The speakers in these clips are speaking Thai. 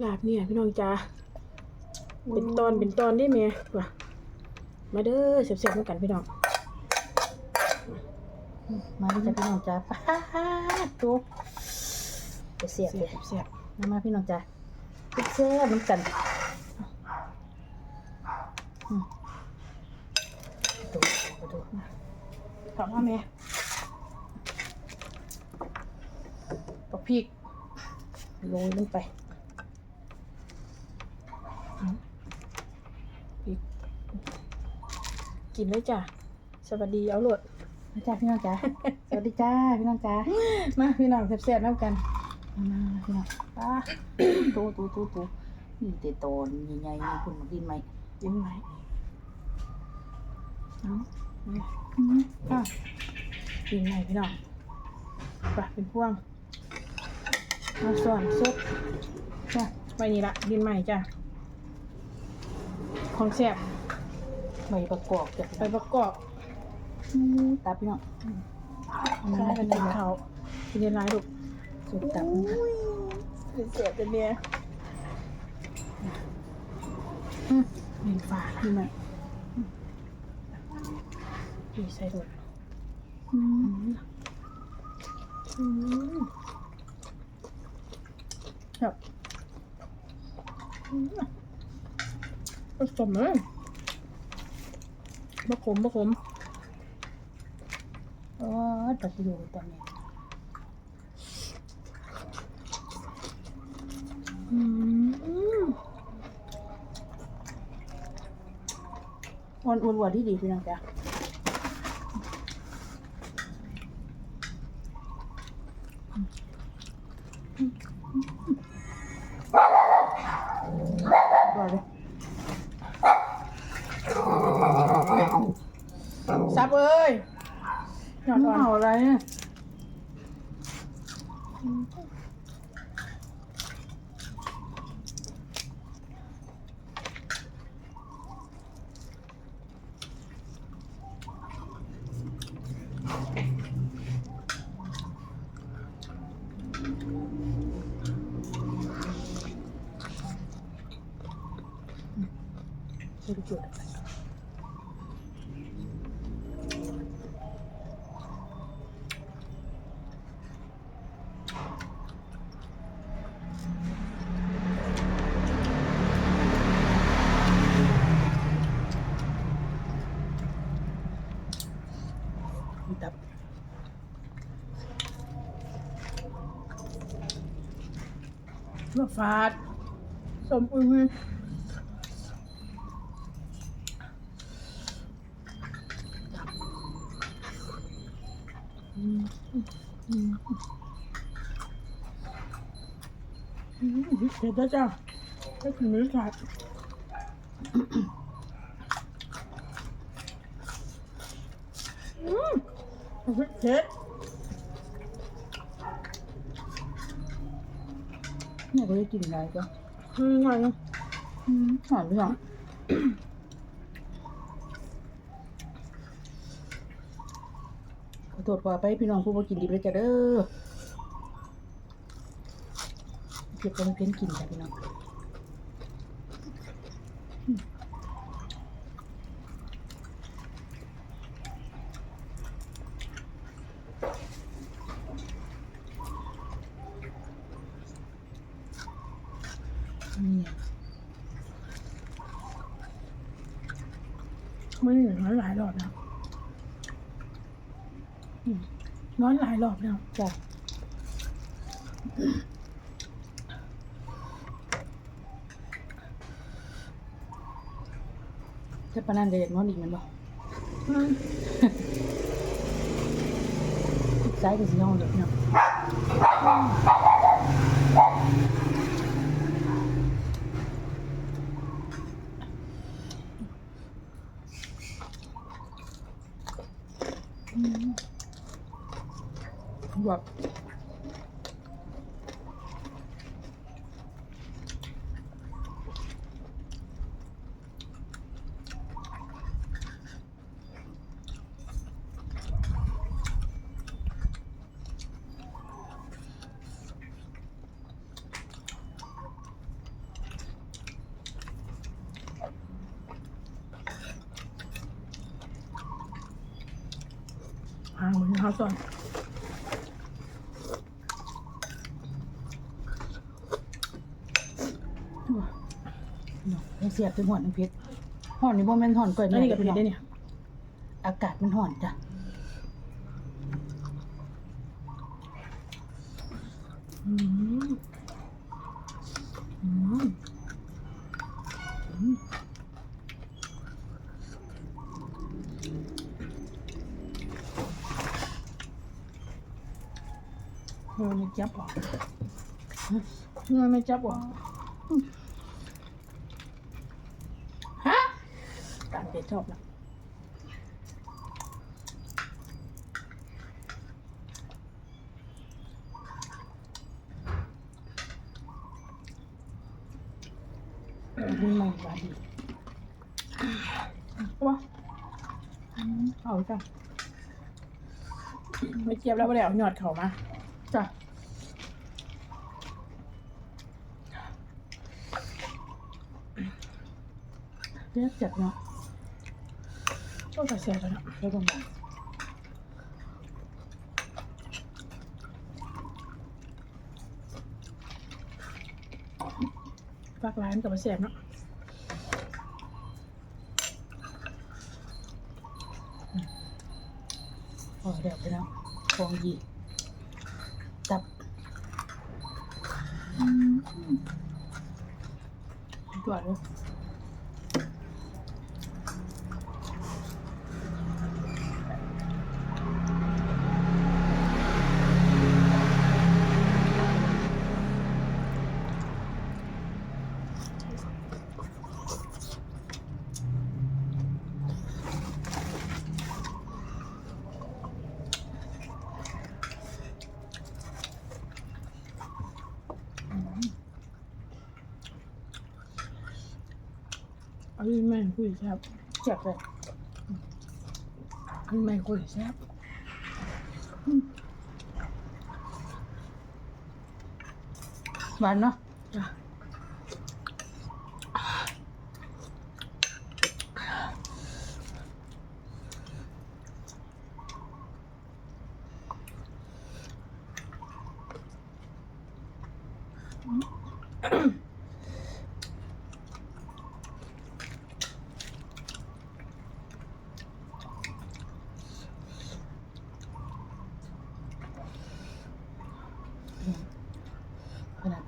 ลาบเนี่ยพี่น้องจ้าเป็นตอนเป็นตอนได้ไหมว่ะมาเด้อเสียบๆด้วยกันพี่น้องมาที่จะพี่น้องจ้าป้าดตัวจะเสียบเสีเลยยบเสียบมามาพี่น้องจ้าเสียบน้ำกันอืมดูดูดูถามว่าแม่ปักพริกโรยลงไป อืมพริกกินเลยจ้ะ สวัสดีเอาโหลดมาจ้าพี่น้องจ้าสวัสดีจ้าพี่น้องจ้ามาพี่น้องเสียบๆน้ำกันมามามาพี่น้องป้าตูตูตูตูนี่เตโตนใหญ่ๆนี่คุณมากินไหมยิ้มไหมเนาะนี่อืมอะกินไหมพี่น้องไปเป็นพ่วงมาส่วนซุปจ้ะไว้นี่ละดินใหม่จ้ะ ของแซ่บใบประกอบจ้ะไปประกอบอืมตาพี่น้องใช้เป็นดินเขากินในร้ายลูกสุดตับนะคะเป็นเสียบเป็นเนี้ยเห็นฝาพี่ไหมพี่ใส่ลูกอืมอืมครับอื มผสมเลยบะขมบะขมโอ้ตัดอยู่ตอนนี้อืมอ่อนอ้วนที่ดีพี่น้องจ้ะว่าเลย ซับเอ้ยหยอดมันอ่อนเห่าอะไรเนี่ยสุดจุดตับ มาฟาดสมอุ้ยอืมเผ็ดแล้วจ้ะไม่ถึงมื้อขาดอืมเผ็ด เผ็ดเนี่ยก็จะกินอะไรจ้ะอืมไงอืมหอมพี่น้องขอโทษว่าไปพี่น้องผู้บ่กินดิบเลยจ้ะเด้อเก็บกันเพี้ยนกินจ้ะพี่น้อง นี่ ไม่ได้น้อยหลายรอบแล้วอืมน้อยหลายรอบแล้วจ้ะจะปานนันก็อยากนอนอีกแมันบ่อืมซ้ายก็สินอนเลยพี่น้องแบบ ข้าวซอยว้าเนาะยังเสียบเป็นห่อนน้ำพริกห่อนนี่บ่แม่นห่อนเกิดอยแล้วนี่กับพริกได้เนี่ย อากาศมันห่อนจ้ะ อืมอืมอืม เงินไม่จับออกเงินไม่จับออกฮะตามเป็ดชอบละมีม่บาดีว้าเอาจ้ะไม่เจียบแล้วไม่ได้เอาหยอดเขามาจ้ะ เรียบจัดเนาะโอ้กระเสียแล้วนะได้ประมาณฝากร้านกับกระเสียเนาะพอเดี๋ยวไปแล้วฟองยีจับจวดเลย อันนี้ไม่คุยแซ่บเจ็บเลยอันนี้แม่คุยแซ่บหวานเนาะ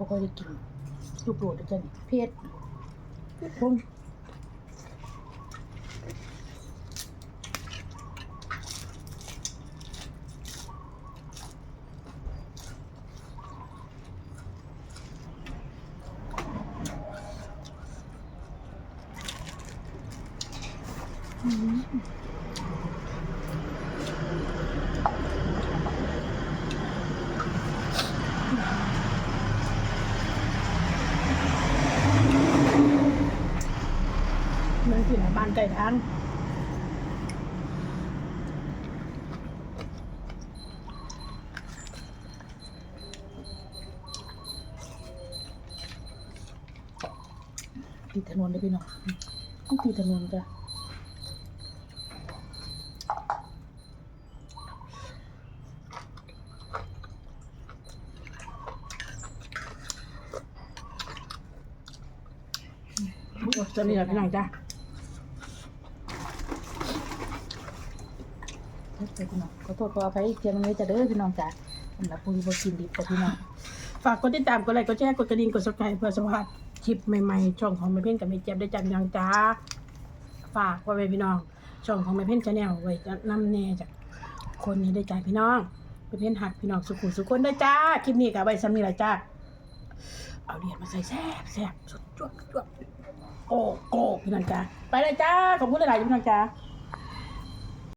จ้ะขนาดพวกเขาได้กินลูกโดดด้วยจ้ะนี่เพชรพุ่งมันกินอาหารบ้าน ไก่ทางติดถนนเลยพี่น้องต้องติดถนนจ้ะจะนี่แหละพี่น้องจ้ะ เฮ้ยพี่น้องขอโทษขออภัยอีกเทียมนึงจะเด้อพี่น้องจ้ะสำหรับผู้ที่บ่กินดิบจ้ะพี่น้องฝากกดติดตามกดไลค์กดแชร์กดกระดิ่งกดซับสไครต์เพื่อสัมภาษณ์คลิปใหม่ๆ ช่องของแม่เพ่นกับแม่เจี๊ยบได้จัดยังจ้าฝากไว้ไว้พี่น้อง ช่องของแม่เพ่นชาแนลไว้จะนำแน่จากคนนี้ได้ใจพี่น้องแม่เพ่นหักพี่น้องสุขุมสุขคนได้จ้าคลิปนี้กับไว้ซ้ำนี่แหละจ้าเอาเหรียญมาใส่แซ่บแซ่บสุดจวบจวบโอ้โก้พี่น้องจ้าไปเลยจ้าขอบคุณหลายๆพี่น้องจ้า